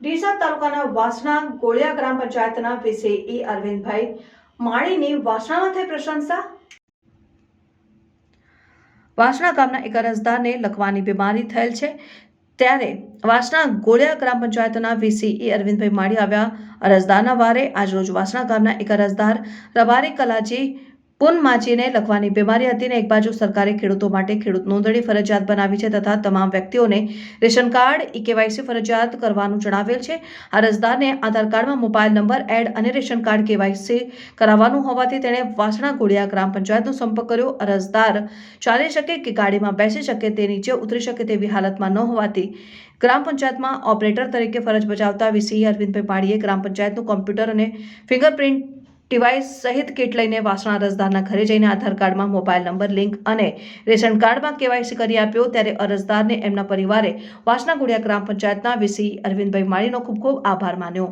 ડીસા તાલુકાના વાસણા ગોળિયા ગ્રામ પંચાયતના વીસીઈ અરવિંદભાઈ. માળીની વાસણામાં થઈ પ્રશંસા? વાસણા ગામના એક અરજદારને લખવાની બીમારી થયેલ છે. ત્યારે વાસણા ગોળિયા ગ્રામ પંચાયતના વીસીઈ અરવિંદભાઈ માળી આવ્યા અરજદારના વારે આજરોજ વાસણા ગામના એક અરજદાર રબારી કલાજી પુનમાજીને લખવાની બીમારી હતી ને એક બાજુ સરકારે ખેડૂતો માટે ખેડૂત નોંધણી ફરજિયાત બનાવી છે તથા તમામ વ્યક્તિઓને રેશન કાર્ડ ઈ કેવાયસી ફરજિયાત કરવાનું જણાવેલ છે. અરજદારને આધાર કાર્ડમાં મોબાઈલ નંબર, એડ અને રેશન કાર્ડ કેવાયસી કરાવવાનું હોવાથી તેણે વાસણા ગોળિયા ગ્રામ પંચાયતનો સંપર્ક કર્યો. અરજદાર ચાલી શકે કે ગાડીમાં બેસી શકે તે નીચે ઉતરી શકે તેવી હાલતમાં ન હોવાથી ગ્રામ પંચાયતમાં ઓપરેટર તરીકે ફરજ બજાવતા વીસી અરવિંદભાઈ પાડીએ ગ્રામ પંચાયતનું કોમ્પ્યુટર અને ફિંગરપ્રિન્ટ ડિવાઇસ સહિત કીટ લઈને વાસણા અરજદારના ઘરે જઈને આધાર કાર્ડમાં મોબાઈલ નંબર, લિંક અને રેશન કાર્ડમાં કેવાયસી કરી આપ્યો ત્યારે અરજદારને એમના પરિવારે વાસણા ગુડિયા ગ્રામ પંચાયતના વીસી અરવિંદભાઈ માળીનો ખૂબ ખૂબ આભાર માન્યો.